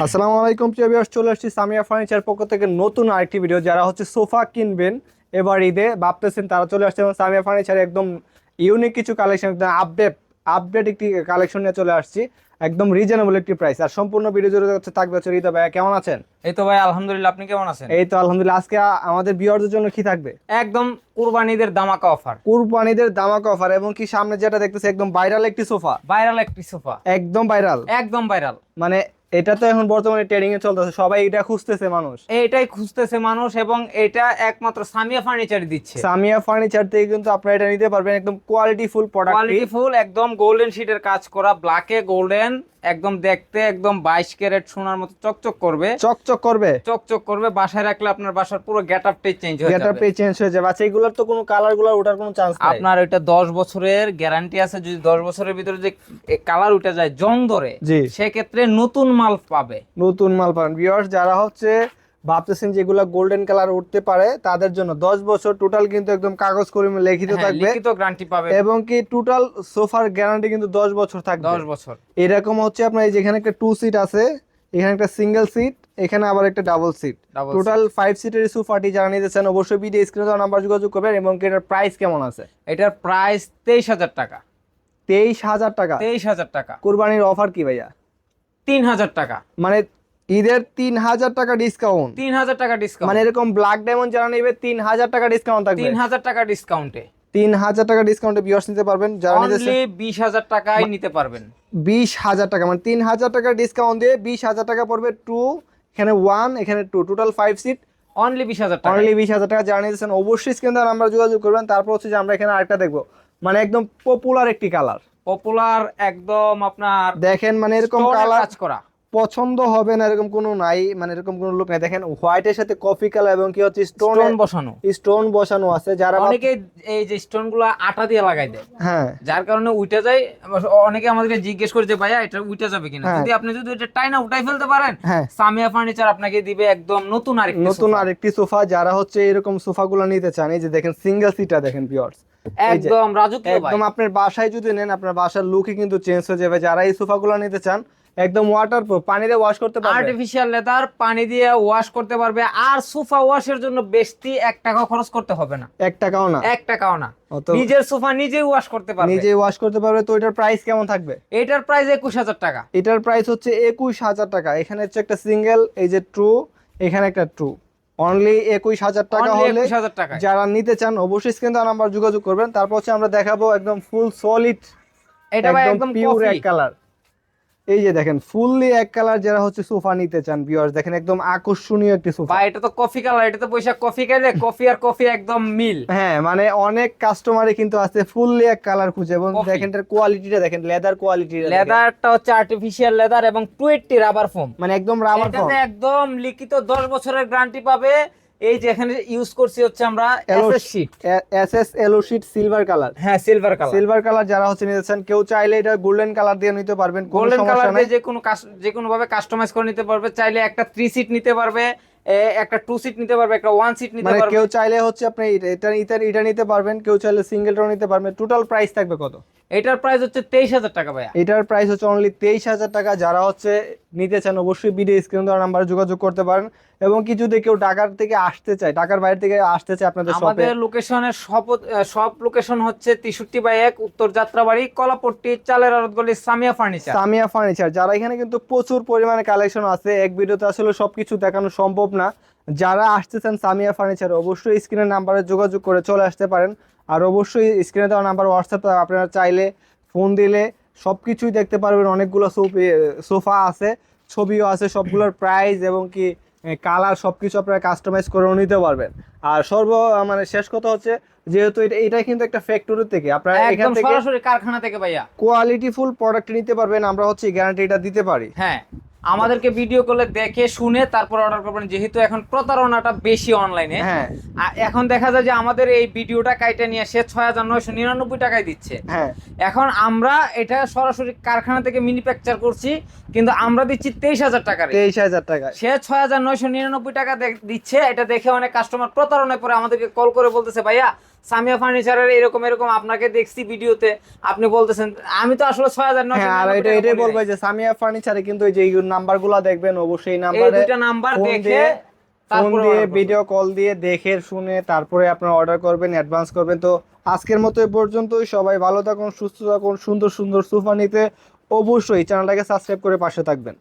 আসসালামু আলাইকুম প্রিয় ভিউয়ার্স চলে আসছি সামিয়া ফার্নিচার পক্ষ থেকে নতুন আরেকটি ভিডিও যারা হচ্ছে সোফা কিনবেন এবার ঈদে ভাবতেছেন তারা চলে আসছে এবং সামিয়া ফার্নিচার একদম ইউনিক কিছু কালেকশন একদম আপডেট আপডেট একটি কালেকশন নিয়ে চলে আসছি। একদম রিজনেবল একটি প্রাইস আর সম্পূর্ণ ভিডিও জুড়ে হচ্ছে থাকবে হচ্ছে রিতা ভাইয়া। কেমন আছেন? এই তো ভাই আলহামদুলিল্লাহ। আপনি কেমন আছেন? এই তো আলহামদুলিল্লাহ। আজকে আমাদের ভিউয়ারদের জন্য কি থাকবে? একদম কুরবানিদের দামাকা অফার কুরবানিদের দামাক অফার এবং কি সামনে যেটা দেখতেছে একদম ভাইরাল একটি সোফা। ভাইরাল একটি সোফা। একদম ভাইরাল একদম ভাইরাল মানে এটা তো এখন বর্তমানে ট্রেডিং এ চলতেছে সবাই এটা খুঁজতেছে মানুষ। এইটাই খুঁজতেছে মানুষ এবং এটা একমাত্র সামিয়া ফার্নিচার দিচ্ছে। সামিয়া ফার্নিচার থেকে কিন্তু আপনারা এটা নিতে পারবেন একদম quality full product quality full একদম গোল্ডেন শিটের কাজ করা ব্ল্যাকে গোল্ডেন একদম দেখতে একদম বাইশ ক্যারেট সোনার মতো চকচক করবে। চকচক করবে? চকচক করবে বাসায় রাখলে আপনার বাসার পুরো গেট আপটাই চেঞ্জ হয়ে গেটআপ যাবে। পে চেঞ্জ হয়ে যাবে। আচ্ছা এগুলোর তো কোনো কালারগুলো ওঠার কোনো চান্স নাই। আপনার ওইটা দশ বছরের গ্যারান্টি আছে যদি দশ বছরের ভিতরে যে কালার উঠে যায় জং ধরে সেক্ষেত্রে নতুন মাল পাবে। নতুন মাল পাবেন। ভিউয়ার্স যারা হচ্ছে ভাবতেছেন যেগুলা গোল্ডেন কালার উঠতে পারে তাদের জন্য 10 বছর টোটাল কিন্তু একদম কাগজ কলমে লিখিত হ্যাঁ, থাকবে। লিখিত গ্যারান্টি পাবে। এবং কি টোটাল সোফার গ্যারান্টি কিন্তু 10 বছর থাকবে। দশ বছর। এরকম হচ্ছে আপনার এই যেখানে একটা টু সিট আছে এখানে একটা সিঙ্গেল সিট এখানে আবার একটা ডাবল সিট টোটাল ফাইভ সিটের সোফাটি যারা নিতে চান অবশ্যই ভিডিও স্ক্রিনে দেওয়া নাম্বার যোগাযোগ করবেন এবং কি এটার প্রাইস কেমন আছে? এটার প্রাইস তেইশ হাজার টাকা। তেইশ হাজার টাকা। তেইশ হাজার টাকা। কুরবানির অফার কি ভাইয়া? তিন হাজার টাকা। মানে ঈদের তিন হাজার টাকা ডিসকাউন্ট তিন হাজার টাকা ডিসকাউন্ট মানে এরকম ব্ল্যাক ডায়মন্ড যারা নেবে তিন হাজার টাকা ডিসকাউন্ট থাকবে। তিন হাজার টাকা ডিসকাউন্টে তিন হাজার টাকা ডিসকাউন্টে বিয়ার্স নিতে পারবেন যারা নিতে বিশ হাজার টাকায় নিতে পারবেন। বিশ হাজার টাকা মানে তিন হাজার টাকা ডিসকাউন্ট দিয়ে বিশ হাজার টাকা পড়বে টু এখানে ওয়ান এখানে two total five seat only বিশ হাজার টাকা অনলি বিশ হাজার টাকা যারা নিতেছেন অবশ্যই স্ক্রিন দেওয়ার নাম্বার যোগাযোগ করবেন। তারপর হচ্ছে যে আমরা এখানে আরেকটা দেখব। মানে একদম পপুলার একটি কালার পপুলার একদম আপনার দেখেন মানে এরকম কালার কাজ করা। পছন্দ হবে না এরকম কোনো নাই মানে এরকম কোনো লোক নাই। দেখেন হোয়াইটের সাথে কফি কালার এবং কি হচ্ছে স্টোন বসানো। স্টোন বসানো আছে যারা অনেকে এই যে স্টোনগুলো আটা দিয়ে লাগাই দেয়। হ্যাঁ। যার কারণে উঠে যায় অনেকে আমাদেরকে জিজ্ঞেস করে যে ভাইয়া এটা উঠে যাবে কিনা? হ্যাঁ। যদি আপনি যদি এটা টাইনা উঠাই ফেলতে পারেন হ্যাঁ। সামিয়া ফার্নিচার আপনাকে দিবে একদম নতুন আরেকটি নতুন আরেকটি সোফা যারা হচ্ছে এরকম সোফাগুলো নিতে চান এই যে দেখেন সিঙ্গেল সিটা দেখেন পিওর্স একদম রাজকীয় একদম আপনার বাসায় যদি নেন আপনার বাসার লুকই কিন্তু চেঞ্জ হয়ে যাবে। যারা এই সোফাগুলো নিতে চান একদম ওয়াটার প্রুফ পানি দিয়ে ওয়াশ করতে পারবে। আর্টিফিশিয়াল লেদার পানি দিয়ে ওয়াশ করতে পারবে। আর সোফা ওয়াশের জন্য বেশি এক টাকা খরচ করতে হবে না। এক টাকাও না? এক টাকাও না। নিজের সোফা নিজেই ওয়াশ করতে পারবে। নিজে ওয়াশ করতে পারবে। তো এটার প্রাইস কেমন থাকবে? এটার প্রাইস একুশ হাজার টাকা। এটার প্রাইস হচ্ছে একুশ হাজার টাকা। এখানে হচ্ছে একটা সিঙ্গেল এই যে ট্রু এখানে একটা ট্রু অনলি একুশ হাজার টাকা হলে 21,000 যারা নিতে চান অবশ্যই স্ক্রিন নাম্বার যোগাযোগ করবেন। তারপর হচ্ছে আমরা দেখাবো একদম ফুল সলিড এটা একদম পিওর এক কালার এই যে দেখেন ফুললি এক কালার যারা হচ্ছে সোফা নিতে চান ভিউয়ার্স দেখেন একদম আকর্ষণীয় একটি সোফা। বা এটা তো কফি কালার এটা তো পয়সা কফি খাইলে কফি আর কফি একদম মিল। হ্যাঁ মানে অনেক কাস্টমারই কিন্তু আছে ফুললি এক কালার খুঁজে এবং। দেখেন এটার কোয়ালিটিটা দেখেন লেদার কোয়ালিটি লেদারটা হচ্ছে আর্টিফিশিয়াল লেদার এবং টুয়েটটি রাবার ফোম মানে একদম রাবার এটাতে একদম লিখিত 10 বছরের গ্যারান্টি পাবে এই যে এখানে ইউজ করছি হচ্ছে আমরা এসএস শীট এস এস এলো শিট সিলভার কালার হ্যাঁ সিলভার কালার সিলভার কালার যারা হচ্ছে নিতে চান কেউ চাইলে এটা গোল্ডেন কালার দিয়ে নিতে পারবেন গোল্ডেন কালার দিয়ে যে কোনো যে কোনো ভাবে কাস্টমাইজ করে নিতে পারবে চাইলে একটা থ্রি সিট নিতে পারবে একটা টু সিট নিতে পারবে একটা ওয়ান সিট নিতে মানে পারবে। কেউ চাইলে হচ্ছে আপনি এটা এটা নিতে পারবেন কেউ চাইলে সিঙ্গেল সিঙ্গেলটাও নিতে পারবেন। টোটাল প্রাইস থাকবে কত? এটার প্রাইস হচ্ছে তেইশ হাজার টাকা ভাইয়া। এটার প্রাইস হচ্ছে অনলি তেইশ হাজার টাকা। যারা হচ্ছে নিতে চান অবশ্যই ভিডিও স্ক্রিন দেওয়ার নাম্বারে যোগাযোগ করতে পারেন। এবং কি যদি কেউ ঢাকার থেকে আসতে চায় ঢাকার বাইরে থেকে আসতে চায় আপনাদের আমাদের লোকেশনের সব সব লোকেশন হচ্ছে তেষট্টি বাই এক উত্তর যাত্রাবাড়ি কলাপট্টি চালের আড়তগলি সামিয়া ফার্নিচার সামিয়া ফার্নিচার যারা এখানে কিন্তু প্রচুর পরিমাণে কালেকশন আছে এক ভিডিওতে আসলে সবকিছু দেখানো সম্ভব না। যারা আসতেছেন সামিয়া ফার্নিচার অবশ্যই স্ক্রিনের নাম্বারে যোগাযোগ করে চলে আসতে পারেন। আর অবশ্যই স্ক্রিনে দেওয়া নাম্বার হোয়াটসঅ্যাপ আপনারা চাইলে ফোন দিলে সবকিছুই দেখতে পারবেন। অনেকগুলো সোফা আছে ছবিও আছে সবগুলোর প্রাইস এবং কি কালার সবকিছু আপনারা কাস্টমাইজ করেও নিতে পারবেন। আর সর্ব মানে শেষ কথা হচ্ছে যেহেতু এটা এটা কিন্তু একটা ফ্যাক্টরি থেকে আপনারা এখান থেকে সরাসরি কারখানা থেকে ভাইয়া। কোয়ালিটি ফুল প্রোডাক্ট নিতে পারবেন আমরা হচ্ছে গ্যারান্টিটা দিতে পারি। হ্যাঁ। আমাদেরকে ভিডিও কলে দেখে শুনে তারপর অর্ডার করবেন। যেহেতু এখন প্রতারণাটা বেশি অনলাইনে হ্যাঁ। এখন দেখা যায় যে আমাদের এই ভিডিওটা কাইটে নিয়ে সে ছয় হাজার নয়শো নিরানব্বই টাকায় দিচ্ছে। হ্যাঁ। এখন আমরা এটা সরাসরি কারখানা থেকে ম্যানুফ্যাকচার করছি কিন্তু আমরা দিচ্ছি তেইশ হাজার টাকা তেইশ হাজার টাকায় সে ছয় হাজার নয়শো নিরানব্বই টাকা দিচ্ছে এটা দেখে অনেক কাস্টমার প্রতারণায় পরে আমাদেরকে কল করে বলতেছে ভাইয়া সামিয়া ফার্নিচারের এরকম এরকম আপনাকে দেখছি ভিডিওতে আপনি বলতেছেন আমি তো আসলে ছয় হাজার হ্যাঁ আর এটা এটাই বলব যে সামিয়া ফার্নিচারে কিন্তু এই যে নাম্বারগুলো দেখবেন অবশ্যই এই নাম্বারে দুইটা নাম্বার দেখে ফোন দিয়ে ভিডিও কল দিয়ে দেখে শুনে তারপরে আপনারা অর্ডার করবেন অ্যাডভান্স করবেন। তো আজকের মতো এই পর্যন্তই সবাই ভালো থাকুন সুস্থ থাকুন সুন্দর সুন্দর সোফা নিতে অবশ্যই চ্যানেলটাকে সাবস্ক্রাইব করে পাশে থাকবেন।